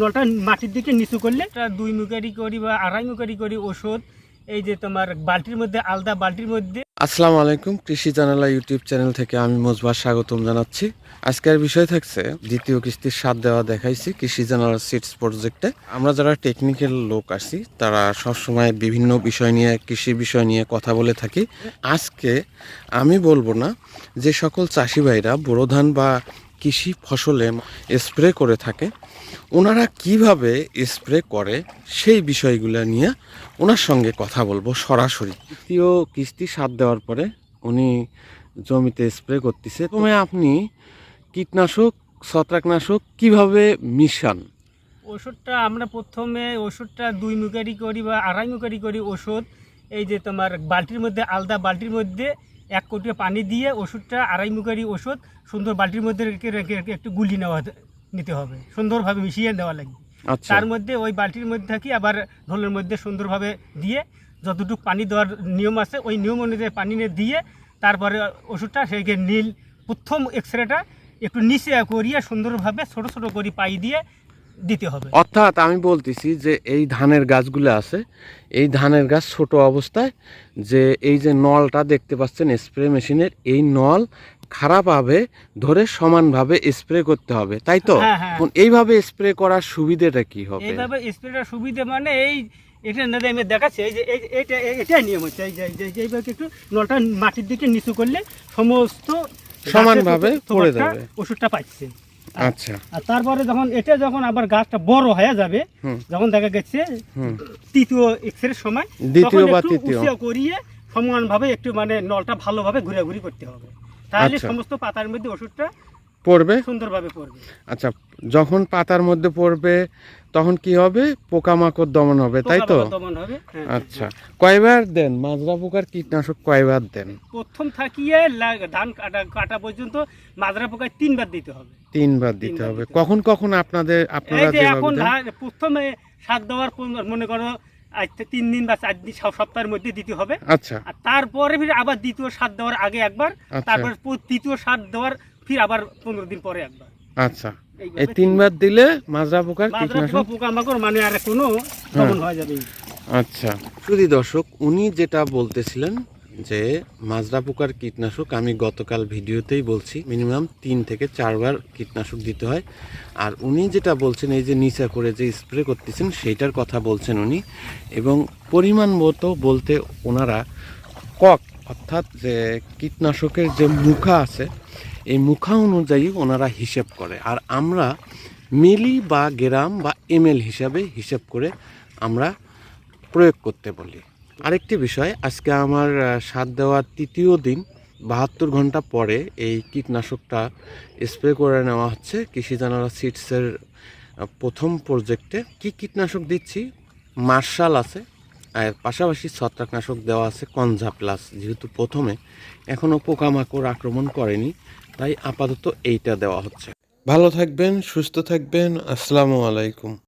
নলটা মাটির দিকে নিচু করলে? দুই মুখারি করি বা আড়াই মুখারি করি ওষুধ এই যে তোমার বালতির মধ্যে আলাদা বালতির মধ্যে। আসসালামু আলাইকুম কৃষি জানালা ইউটিউব চ্যানেল থেকে আমি মজবার স্বাগতম জানাচ্ছি। আজকের বিষয় থাকছে দ্বিতীয় কিস্তির স্বাদ দেওয়া দেখাইছি কৃষি জানালা সিটস প্রজেক্টে আমরা যারা টেকনিক্যাল লোক আছি তারা সবসময় বিভিন্ন বিষয় নিয়ে কৃষি বিষয় নিয়ে কথা বলে থাকি। আজকে আমি বলব না যে সকল চাষি ভাইরা বোরো ধান বা কৃষি ফসলে স্প্রে করে থাকে। ওনারা কীভাবে স্প্রে করে সেই বিষয়গুলো নিয়ে ওনার সঙ্গে কথা বলব সরাসরি। দ্বিতীয় কিস্তি সার দেওয়ার পরে উনি জমিতে স্প্রে করতেছে। প্রথমে আপনি কীটনাশক, ছত্রাকনাশক কীভাবে মিশান? ওষুধটা আমরা প্রথমে ওষুধটা দুই মুখারি করি বা আড়াই মুখারি করি ওষুধ। এই যে তোমার বালতির মধ্যে, আলাদা বালতির মধ্যে এক কোটি পানি দিয়ে ওষুধটা আড়াই মুখারি ওষুধ সুন্দর বালতির মধ্যে রেখে রেখে একটু গুলি নেওয়া নিতে হবে সুন্দরভাবে মিশিয়ে দেওয়া লাগবে আচ্ছা। তার মধ্যে ওই বালতির মধ্যে থাকি আবার ঢোলের মধ্যে সুন্দরভাবে দিয়ে যতটুকু পানি দেওয়ার নিয়ম আছে ওই নিয়ম অনুযায়ী পানি নিয়ে দিয়ে তারপরে ওষুধটা সেইকে নীল প্রথম এক্স রেটা একটু নিচে করিয়ে সুন্দরভাবে ছোট ছোট করে পাই দিয়ে দিতে হবে। অর্থাৎ আমি বলতেছি যে এই ধানের গাছগুলো আছে এই ধানের গাছ ছোট অবস্থায় যে এই যে নলটা দেখতে পাচ্ছেন স্প্রে মেশিনের এই নল খারাপভাবে ধরে সমানভাবে স্প্রে করতে হবে তাই তো? হ্যাঁ, হ্যাঁ। এইভাবে স্প্রে করার সুবিধাটা কি হবে? এইভাবে স্প্রেটার সুবিধা মানে এই এটা না আমি দেখাচ্ছি এই যে এই এটাই নিয়ম হচ্ছে। এই যে এই যে এই যে এইভাবে একটু নলটা মাটির দিকে নিচু করলে সমস্ত সমানভাবে পড়ে যাবে। ওষুধটা পাচ্ছে আচ্ছা। আর তারপরে যখন এটা যখন আবার গাছটা বড় হয়ে যাবে যখন দেখা গেছে তৃতীয় এক্সের সময় দ্বিতীয় বা তৃতীয়। করিয়ে করিয়ে সমানভাবে একটু মানে নলটা ভালোভাবে ঘুরাঘুরি করতে হবে। তাহলে আচ্ছা। সমস্ত পাতার মধ্যে ওষুধটা পড়বে? সুন্দরভাবে পড়বে। আচ্ছা যখন পাতার মধ্যে পড়বে তখন কি হবে? পোকামাকড় দমন হবে তাই তো? দমন হবে হ্যাঁ, হ্যাঁ, আচ্ছা। কয়বার দেন? মাজরা পোকার কীটনাশক কয়বার দেন? প্রথম থাকিয়ে ধান কাটা কাটা পর্যন্ত মাজরা পোকায় তিনবার দিতে হবে। তিনবার দিতে হবে। কখন কখন আপনাদের আপনারা যে এখন প্রথমে সাত দেওয়ার মনে করো তিন দিন বা চার দিন সব সপ্তাহের মধ্যে দিতে হবে। আচ্ছা। আর তারপরে ফির আবার দ্বিতীয় সাত দেওয়ার আগে একবার আচ্ছা। তারপর তৃতীয় সাত দেওয়ার ফির আবার পনেরো দিন পরে একবার। আচ্ছা। এই তিনবার দিলে মাজরা পোকার কীটনাশক পোকা পোকামাকড় মানে আর কোনো দমন হয়ে যাবে। আচ্ছা। শুধু দর্শক উনি যেটা বলতেছিলেন যে মাজরা পোকার কীটনাশক আমি গতকাল ভিডিওতেই বলছি মিনিমাম তিন থেকে চারবার কীটনাশক দিতে হয়। আর উনি যেটা বলছেন এই যে নিচা করে যে স্প্রে করতেছেন সেইটার কথা বলছেন উনি। এবং পরিমাণ মতো বলতে ওনারা কক অর্থাৎ যে কীটনাশকের যে মুখা আছে এই মুখা অনুযায়ী ওনারা হিসেব করে। আর আমরা মিলি বা গ্রাম বা এমএল হিসাবে হিসেব করে আমরা প্রয়োগ করতে বলি। আরেকটি বিষয়, আজকে আমার সাত দেওয়ার তৃতীয় দিন, বাহাত্তর ঘণ্টা পরে এই কীটনাশকটা স্প্রে করে নেওয়া হচ্ছে। কৃষি জানালা সিটসের প্রথম প্রজেক্টে কি কীটনাশক দিচ্ছি? মার্শাল আছে। আর পাশাপাশি ছত্রাকনাশক দেওয়া আছে কনজা প্লাস, যেহেতু প্রথমে এখনও পোকামাকড় আক্রমণ করেনি, তাই আপাতত এইটা দেওয়া হচ্ছে। ভালো থাকবেন, সুস্থ থাকবেন, আসসালামু আলাইকুম।